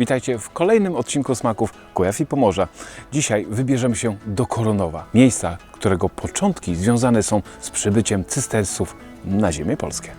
Witajcie w kolejnym odcinku Smaków Kujaw i Pomorza. Dzisiaj wybierzemy się do Koronowa, miejsca, którego początki związane są z przybyciem cystersów na ziemię polskie.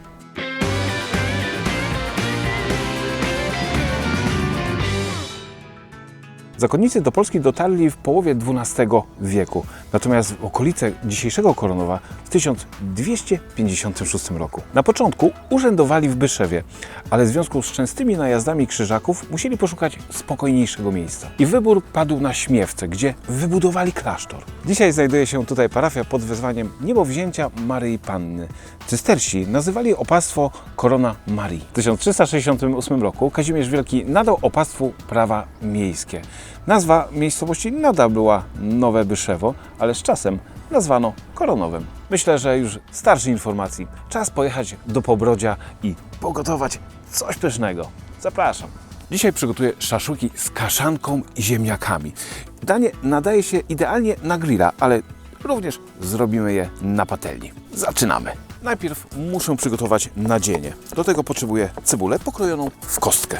Zakonnicy do Polski dotarli w połowie XII wieku, natomiast w okolice dzisiejszego Koronowa w 1256 roku. Na początku urzędowali w Byszewie, ale w związku z częstymi najazdami krzyżaków musieli poszukać spokojniejszego miejsca. I wybór padł na Śmiewce, gdzie wybudowali klasztor. Dzisiaj znajduje się tutaj parafia pod wezwaniem Niebowzięcia Maryi Panny. Cystersi nazywali opactwo Korona Marii. W 1368 roku Kazimierz Wielki nadał opactwu prawa miejskie. Nazwa miejscowości nadal była Nowe Byszewo, ale z czasem nazwano Koronowem. Myślę, że już starszy informacji. Czas pojechać do Pobrodzia i pogotować coś pysznego. Zapraszam. Dzisiaj przygotuję szaszuki z kaszanką i ziemniakami. Danie nadaje się idealnie na grilla, ale również zrobimy je na patelni. Zaczynamy. Najpierw muszę przygotować nadzienie. Do tego potrzebuję cebulę pokrojoną w kostkę.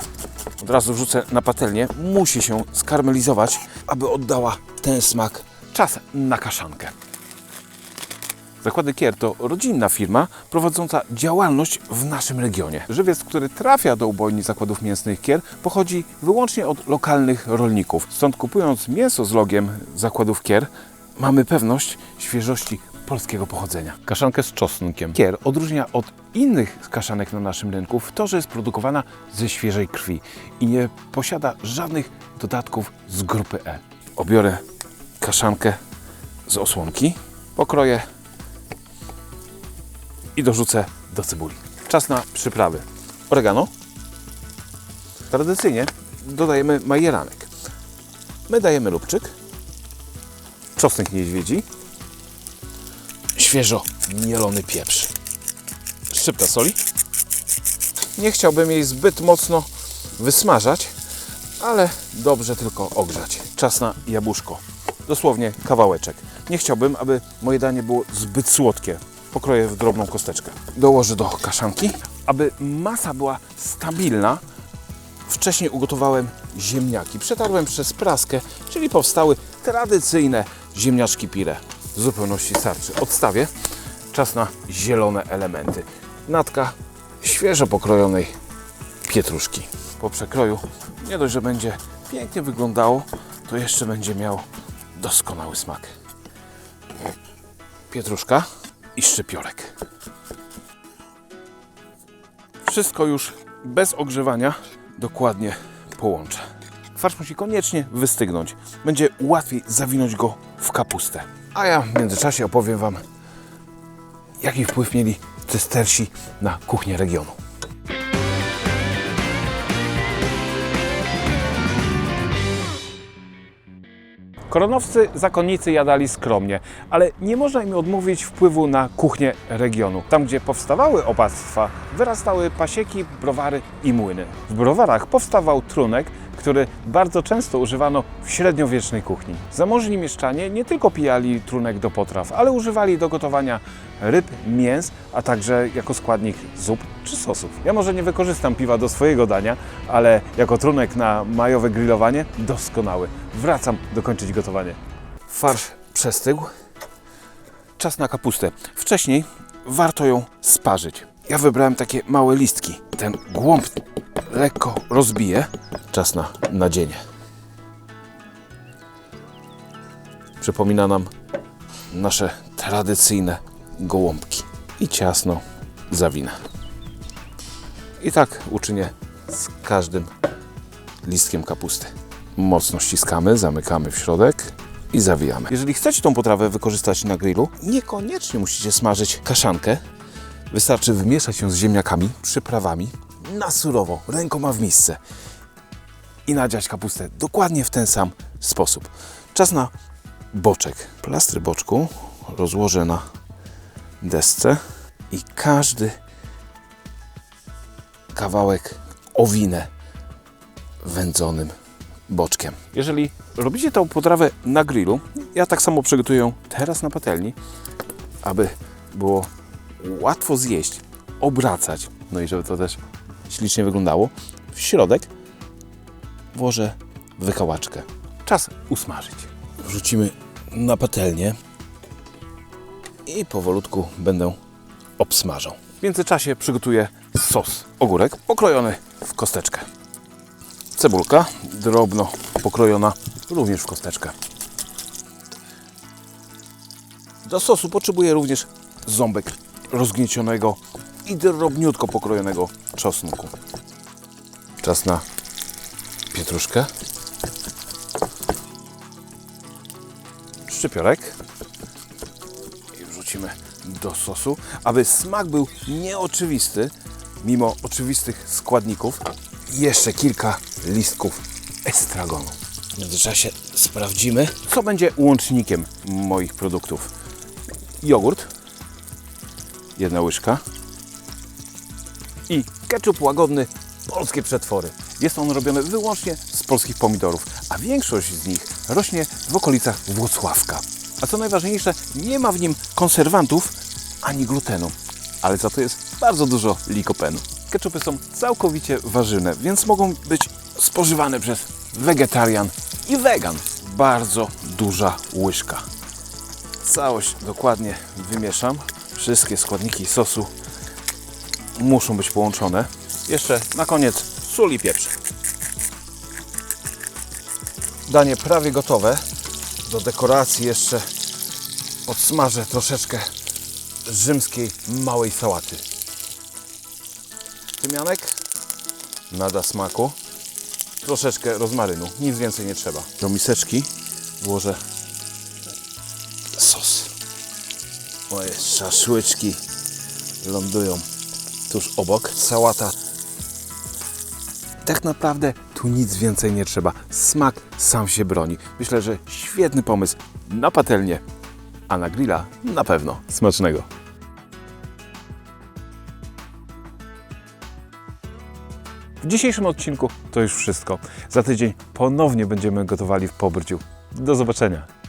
Od razu wrzucę na patelnię. Musi się skarmelizować, aby oddała ten smak. Czas na kaszankę. Zakłady Kier to rodzinna firma prowadząca działalność w naszym regionie. Żywiec, który trafia do ubojni zakładów mięsnych Kier, pochodzi wyłącznie od lokalnych rolników. Stąd kupując mięso z logiem zakładów Kier, mamy pewność świeżości polskiego pochodzenia. Kaszankę z czosnkiem. Kier odróżnia od innych kaszanek na naszym rynku w to, że jest produkowana ze świeżej krwi i nie posiada żadnych dodatków z grupy E. Obiorę kaszankę z osłonki, pokroję i dorzucę do cebuli. Czas na przyprawy. Oregano. Tradycyjnie dodajemy majeranek. My dajemy lubczyk, czosnek niedźwiedzi, świeżo mielony pieprz, szczypta soli. Nie chciałbym jej zbyt mocno wysmażać, ale dobrze tylko ogrzać. Czas na jabłuszko. Dosłownie kawałeczek. Nie chciałbym, aby moje danie było zbyt słodkie. Pokroję w drobną kosteczkę. Dołożę do kaszanki. Aby masa była stabilna, wcześniej ugotowałem ziemniaki. Przetarłem przez praskę, czyli powstały tradycyjne ziemniaczki pire. W zupełności starczy. Odstawię. Czas na zielone elementy. Natka świeżo pokrojonej pietruszki. Po przekroju nie dość, że będzie pięknie wyglądało, to jeszcze będzie miał doskonały smak. Pietruszka i szczypiorek. Wszystko już bez ogrzewania dokładnie połączę. Farsz musi koniecznie wystygnąć. Będzie łatwiej zawinąć go w kapustę. A ja w międzyczasie opowiem Wam, jaki wpływ mieli cystersi na kuchnię regionu. Koronowcy zakonnicy jadali skromnie, ale nie można im odmówić wpływu na kuchnię regionu. Tam, gdzie powstawały opactwa, wyrastały pasieki, browary i młyny. W browarach powstawał trunek, który bardzo często używano w średniowiecznej kuchni. Zamożni mieszczanie nie tylko pijali trunek do potraw, ale używali do gotowania ryb, mięs, a także jako składnik zup czy sosów. Ja może nie wykorzystam piwa do swojego dania, ale jako trunek na majowe grillowanie doskonały. Wracam dokończyć gotowanie. Farsz przestygł. Czas na kapustę. Wcześniej warto ją sparzyć. Ja wybrałem takie małe listki. Ten głąb lekko rozbiję. Czas na nadzienie. Przypomina nam nasze tradycyjne gołąbki. I ciasno zawinę. I tak uczynię z każdym listkiem kapusty. Mocno ściskamy, zamykamy w środek i zawijamy. Jeżeli chcecie tą potrawę wykorzystać na grillu, niekoniecznie musicie smażyć kaszankę. Wystarczy wymieszać ją z ziemniakami, przyprawami na surowo, rękoma w misce i nadziać kapustę dokładnie w ten sam sposób. Czas na boczek. Plastry boczku rozłożę na desce i każdy kawałek owinę wędzonym boczkiem. Jeżeli robicie tą potrawę na grillu, ja tak samo przygotuję teraz na patelni, aby było łatwo zjeść, obracać, no i żeby to też ślicznie wyglądało. W środek włożę wykałaczkę. Czas usmażyć. Wrzucimy na patelnię i powolutku będę obsmażał. W międzyczasie przygotuję sos. Ogórek pokrojony w kosteczkę. Cebulka drobno pokrojona również w kosteczkę. Do sosu potrzebuję również ząbek rozgniecionego i drobniutko pokrojonego czosnku. Czas na pietruszkę. Szczypiorek. I wrzucimy do sosu, aby smak był nieoczywisty, mimo oczywistych składników. Jeszcze kilka listków estragonu. W międzyczasie sprawdzimy, co będzie łącznikiem moich produktów. Jogurt, jedna łyżka i ketchup łagodny polskie przetwory. Jest on robiony wyłącznie z polskich pomidorów, a większość z nich rośnie w okolicach Włocławka. A co najważniejsze, nie ma w nim konserwantów ani glutenu, ale za to jest bardzo dużo likopenu. Ketchupy są całkowicie warzywne, więc mogą być spożywane przez wegetarian i wegan. Bardzo duża łyżka. Całość dokładnie wymieszam. Wszystkie składniki sosu muszą być połączone. Jeszcze na koniec sól i pieprz. Danie prawie gotowe. Do dekoracji jeszcze podsmażę troszeczkę rzymskiej małej sałaty. Tymianek nada smaku. Troszeczkę rozmarynu, nic więcej nie trzeba. Do miseczki włożę sos. Moje szaszłyczki lądują tuż obok. Sałata. Tak naprawdę tu nic więcej nie trzeba. Smak sam się broni. Myślę, że świetny pomysł na patelnię, a na grilla na pewno smacznego. W dzisiejszym odcinku to już wszystko. Za tydzień ponownie będziemy gotowali w Pobrdziu. Do zobaczenia.